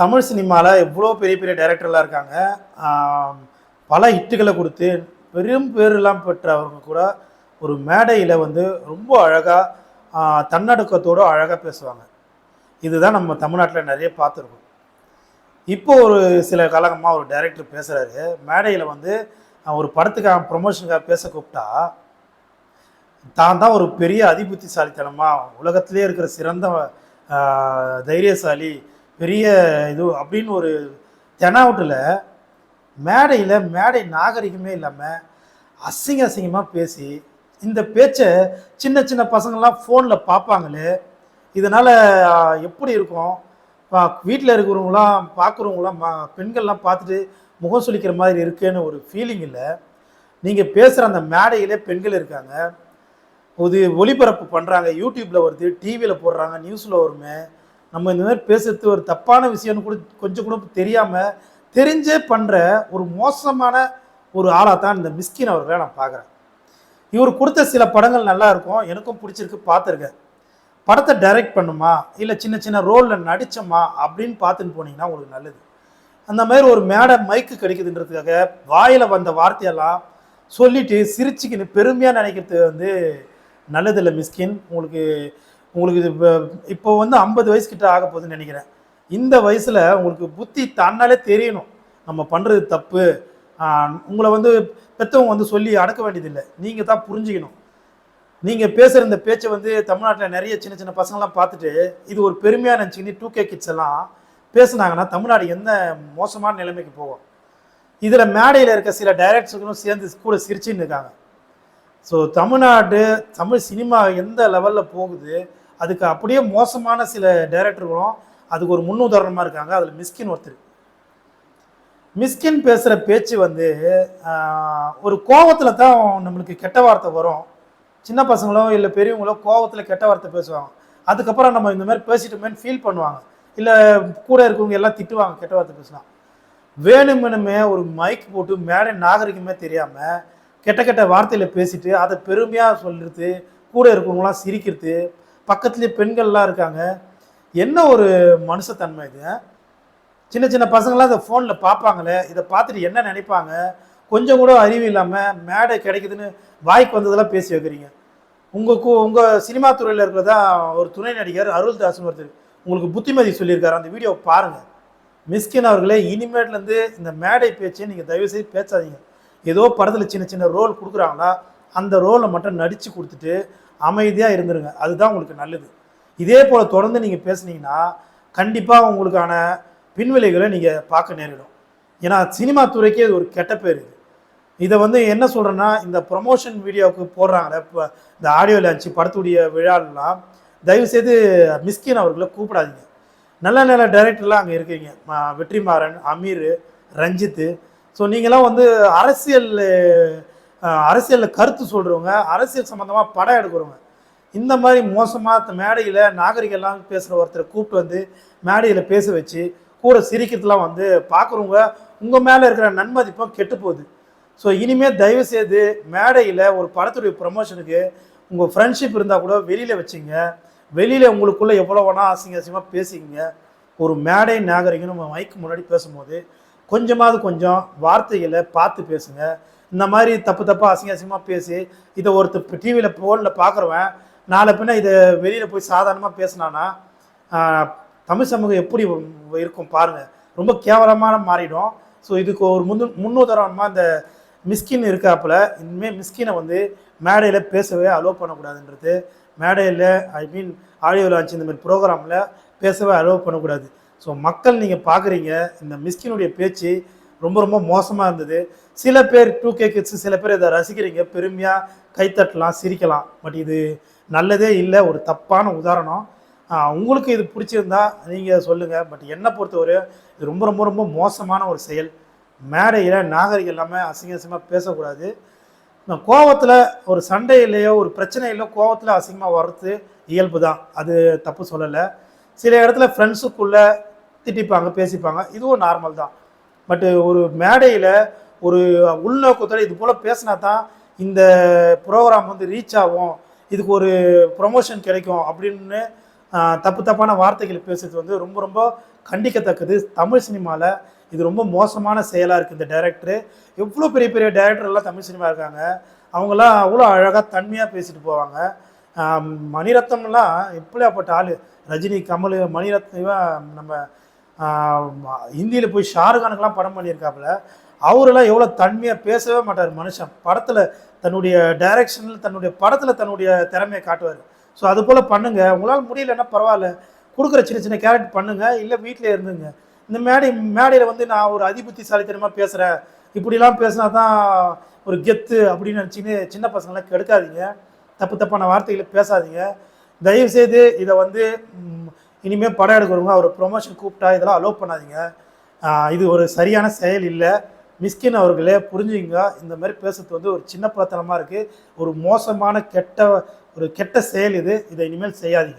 தமிழ் சினிமாவில் எவ்வளோ பெரிய பெரிய டைரக்டர்லாம் இருக்காங்க. பல ஹிட்டுகளை கொடுத்து பெரும் பேரெல்லாம் பெற்றவங்க கூட ஒரு மேடையில் வந்து ரொம்ப அழகாக தன்னடக்கத்தோடு அழகாக பேசுவாங்க. இதுதான் நம்ம தமிழ்நாட்டில் நிறைய பார்த்துருக்கோம். இப்போ ஒரு சில காலகமாக ஒரு டைரக்டர் பேசுகிறாரு மேடையில் வந்து ஒரு படத்துக்காக ப்ரொமோஷனுக்காக பேச கூப்பிட்டா தான் தான் ஒரு பெரிய அதிபுத்திசாலித்தனமாக உலகத்திலே இருக்கிற சிறந்த தைரியசாலி பெரிய இது அப்படின்னு ஒரு தெனாவட்டில் மேடையில் மேடை நாகரிகமே இல்லாமல் அசிங்க அசிங்கமாக பேசி இந்த பேச்சை சின்ன சின்ன பசங்கள்லாம் ஃபோனில் பார்ப்பாங்களே இதனால் எப்படி இருக்கும்? வீட்டில் இருக்கிறவங்களாம் பார்க்குறவங்களாம் பெண்கள்லாம் பார்த்துட்டு முகம் சுளிக்கிற மாதிரி இருக்குன்னு ஒரு ஃபீலிங் இல்லை. நீங்கள் பேசுகிற அந்த மேடையிலே பெண்கள் இருக்காங்க. இது ஒளிபரப்பு பண்ணுறாங்க யூடியூப்பில் வருது டிவியில் போடுறாங்க நியூஸில் வருமே. நம்ம இந்த மாதிரி பேசுறது ஒரு தப்பான விஷயம்னு கூட கொஞ்சம் கூட தெரியாமல் தெரிஞ்சே பண்ணுற ஒரு மோசமான ஒரு ஆளாக தான் இந்த மிஸ்கின் அவர்களை நான் பார்க்குறேன். இவர் கொடுத்த சில படங்கள் நல்லா இருக்கும். எனக்கும் பிடிச்சிருக்கு பார்த்துருக்கேன். படத்தை டைரக்ட் பண்ணுமா? இல்லை சின்ன சின்ன ரோலில் நடித்தோமா அப்படின்னு பார்த்துன்னு போனீங்கன்னா உங்களுக்கு நல்லது. அந்த மாதிரி ஒரு மேடை மைக்கு கிடைக்குதுன்றதுக்காக வாயில் வந்த வார்த்தையெல்லாம் சொல்லிட்டு சிரிச்சுக்கின்னு பெருமையாக நினைக்கிறது வந்து நல்லதில்லை மிஸ்கின். உங்களுக்கு உங்களுக்கு இது இப்போ வந்து ஐம்பது வயசு கிட்ட ஆக போகுதுன்னு நினைக்கிறேன். இந்த வயசில் உங்களுக்கு புத்தி தன்னாலே தெரியணும். நம்ம பண்ணுறது தப்பு. உங்களை வந்து பெற்றவங்க வந்து சொல்லி அடக்க வேண்டியதில்லை. நீங்கள் தான் புரிஞ்சுக்கணும். நீங்கள் பேசுகிற இந்த பேச்சை வந்து தமிழ்நாட்டில் நிறைய சின்ன சின்ன பசங்கள்லாம் பார்த்துட்டு இது ஒரு பெருமையாக நினச்சிக்கின்னு டூ கே கிட்ஸ் எல்லாம் பேசுனாங்கன்னா தமிழ்நாடு எந்த மோசமான நிலைமைக்கு போகும்? இதில் மேடையில் இருக்க சில டைரக்டர்களும் சேர்ந்து கூட சிரிச்சுன்னு இருக்காங்க. ஸோ தமிழ்நாடு தமிழ் சினிமா எந்த லெவலில் போகுது அதுக்கு அப்படியே மோசமான சில டைரக்டர்களும் அதுக்கு ஒரு முன்னுதாரணமாக இருக்காங்க. அதில் மிஸ்கின் ஒருத்தர். மிஸ்கின் பேசுகிற பேச்சு வந்து ஒரு கோவத்தில் தான் நம்மளுக்கு கெட்ட வார்த்தை வரும். சின்ன பசங்களோ இல்லை பெரியவங்களோ கோவத்தில் கெட்ட வார்த்தை பேசுவாங்க. அதுக்கப்புறம் நம்ம இந்த மாதிரி பேசிட்டோமேன்னு ஃபீல் பண்ணுவாங்க. இல்லை கூட இருக்கவங்க எல்லாம் திட்டுவாங்க கெட்ட வார்த்தை பேசினா. வேணுமெனுமே ஒரு மைக் போட்டு மேடை நாகரிகமே தெரியாமல் கெட்ட கெட்ட வார்த்தையில் பேசிட்டு அதை பெருமையாக சொல்கிறது கூட இருக்கிறவங்களாம் சிரிக்கிறது பக்கத்துலேயே பெண்கள்லாம் இருக்காங்க. என்ன ஒரு மனுஷத்தன்மை இது சின்ன சின்ன பசங்களாம் இதை ஃபோனில் பார்ப்பாங்களே இதை பார்த்துட்டு என்ன நினைப்பாங்க? கொஞ்சம் கூட அறிவு இல்லாமல் மேடை கிடைக்குதுன்னு வாய்க்கு வந்ததெல்லாம் பேசி வைக்கிறீங்க. உங்கள் உங்கள் சினிமா துறையில் இருக்கிறதா ஒரு துணை நடிகர் அருள்தாஸ்னு ஒருத்தர் உங்களுக்கு புத்திமதி சொல்லியிருக்காரு. அந்த வீடியோவை பாருங்கள் மிஸ்கின் அவர்களே இனிமேட்லேருந்து இந்த மேடை பேச்சை நீங்கள் தயவுசெய்து பேசாதீங்க. ஏதோ படத்தில் சின்ன சின்ன ரோல் கொடுக்குறாங்கன்னா அந்த ரோலை மட்டும் நடித்து கொடுத்துட்டு அமைதியாக இருந்துருங்க. அதுதான் உங்களுக்கு நல்லது. இதே போல் தொடர்ந்து நீங்கள் பேசுனீங்கன்னா கண்டிப்பாக உங்களுக்கான பின்விளைகளை நீங்கள் பார்க்க நேரிடும். ஏன்னா சினிமா துறைக்கே இது ஒரு கெட்ட பேர் இது. இதை வந்து என்ன சொல்கிறேன்னா இந்த ப்ரொமோஷன் வீடியோவுக்கு போடுறாங்களே இப்போ இந்த ஆடியோ லான்ச்சு படத்துடைய விழாலாம் தயவுசெய்து மிஸ்கின் அவர்களை கூப்பிடாதீங்க. நல்ல நல்ல டைரக்டர்லாம் அங்கே இருக்கீங்க. வெற்றிமாறன் அமீர் ரஞ்சித்து ஸோ நீங்களாம் வந்து அரசியல் அரசியலில் கருத்து சொல்கிறவங்க அரசியல் சம்மந்தமாக படம் எடுக்கிறவங்க. இந்த மாதிரி மோசமாக மேடையில் நாகரிகெல்லாம் பேசுகிற ஒருத்தரை கூப்பிட்டு வந்து மேடையில் பேச வச்சு கூட சிரிக்கிறதுலாம் வந்து பார்க்குறவங்க உங்கள் மேலே இருக்கிற நன்மதிப்பும் கெட்டு போகுது. ஸோ இனிமேல் தயவு செய்து மேடையில் ஒரு படத்துடைய ப்ரமோஷனுக்கு உங்கள் ஃப்ரெண்ட்ஷிப் இருந்தால் கூட வெளியில் வச்சுங்க. வெளியில் உங்களுக்குள்ளே எவ்வளோ வேணால் அசிங்க அசிங்கமாக பேசிக்கங்க. ஒரு மேடை நாகரிகம் நம்ம மைக்கு முன்னாடி பேசும்போது கொஞ்சமாவது கொஞ்சம் வார்த்தைகளை பார்த்து பேசுங்க. இந்த மாதிரி தப்பு தப்பாக அசிங்க அசிங்கமாக பேசி இதை ஒருத்தர் டிவியில் ஃபோனில் பார்க்குறவன் நாளை பின்ன இதை வெளியில் போய் சாதாரணமாக பேசினானா தமிழ் சமூகம் எப்படி இருக்கும் பாருங்கள் ரொம்ப கேவலமான மாறிடும். ஸோ இதுக்கு ஒரு முன் முன்னுதாரணமாக இந்த மிஸ்கின் இருக்காப்புல இனிமேல் மிஸ்கினை வந்து மேடையில் பேசவே அலோவ் பண்ணக்கூடாதுன்றது. மேடையில் ஐ மீன் ஆடியோ லான்ச் இந்த மாதிரி ப்ரோக்ராமில் பேசவே அலோவ் பண்ணக்கூடாது. ஸோ மக்கள் நீங்கள் பார்க்குறீங்க இந்த மிஸ்கினுடைய பேச்சு ரொம்ப ரொம்ப மோசமாக இருந்தது. சில பேர் டூ கே கிட்ஸ் சில பேர் இதை ரசிக்கிறீங்க பெருமையாக கைத்தட்டலாம் சிரிக்கலாம். பட் இது நல்லதே இல்லை ஒரு தப்பான உதாரணம். உங்களுக்கு இது பிடிச்சிருந்தா நீங்கள் சொல்லுங்கள் பட் என்னை பொறுத்தவரை இது ரொம்ப ரொம்ப ரொம்ப மோசமான ஒரு செயல். மேடையில் நாகரிகம் இல்லாமல் அசிங்க அசிங்கமாக பேசக்கூடாது. நான் கோவத்தில் ஒரு சண்டையிலையோ ஒரு பிரச்சனையிலோ கோவத்தில் அசிங்கமாக வர்றது இயல்பு தான் அது தப்பு சொல்லலை. சில இடத்துல ஃப்ரெண்ட்ஸுக்குள்ளே திட்டிப்பாங்க பேசிப்பாங்க. இதுவும் நார்மல் தான். பட்டு ஒரு மேடையில் ஒரு உள்நோக்கத்தோட இது போல் பேசினா தான் இந்த ப்ரோக்ராம் வந்து ரீச் ஆகும். இதுக்கு ஒரு ப்ரொமோஷன் கிடைக்கும் அப்படின்னு தப்பு தப்பான வார்த்தைகள் பேசுறது வந்து ரொம்ப ரொம்ப கண்டிக்கத்தக்கது. தமிழ் சினிமாவில் இது ரொம்ப மோசமான செயலாக இருக்குது இந்த டைரக்டரு எவ்வளோ பெரிய பெரிய டைரக்டர்லாம் தமிழ் சினிமா இருக்காங்க. அவங்களாம் அவ்வளோ அழகாக தன்மையாக பேசிட்டு போவாங்க. மணிரத்னம்லாம் எப்படியாப்பட்ட ஆள்? ரஜினி கமல் மணிரத்னம் நம்ம ஹிந்தியில் போய் ஷாருக்கானுக்கெல்லாம் படம் பண்ணியிருக்காப்புல அவரெல்லாம் எவ்வளோ தன்மையாக பேசவே மாட்டார் மனுஷன். படத்தில் தன்னுடைய டைரக்ஷனில் தன்னுடைய படத்தில் தன்னுடைய திறமையை காட்டுவார். ஸோ அது போல் பண்ணுங்கள் உங்களால் முடியலன்னா பரவாயில்ல. கொடுக்குற சின்ன சின்ன கேரக்டர் பண்ணுங்க. இல்லை வீட்டில் இருந்துங்க. இந்த மேடை மேடையில் வந்து நான் ஒரு அதிபுத்திசாலித்தனமாக பேசுகிறேன் இப்படிலாம் பேசினா தான் ஒரு கெத்து அப்படின்னு நினச்சின்னு சின்ன பசங்களாம் கெடுக்காதீங்க. தப்பு தப்பான வார்த்தைகளை பேசாதீங்க. தயவுசெய்து இதை வந்து இனிமேல் படம் எடுக்கிறவங்க அவர் ப்ரொமோஷன் கூப்பிட்டா இதெல்லாம் அலோவ் பண்ணாதீங்க. இது ஒரு சரியான செயல் இல்லை. மிஸ்கின் அவர்களே புரிஞ்சுங்க இந்த மாதிரி பேசுறது வந்து ஒரு சின்ன பிரத்தனமாக இருக்குது ஒரு மோசமான கெட்ட ஒரு கெட்ட செயல் இது. இதை இனிமேல் செய்யாதீங்க.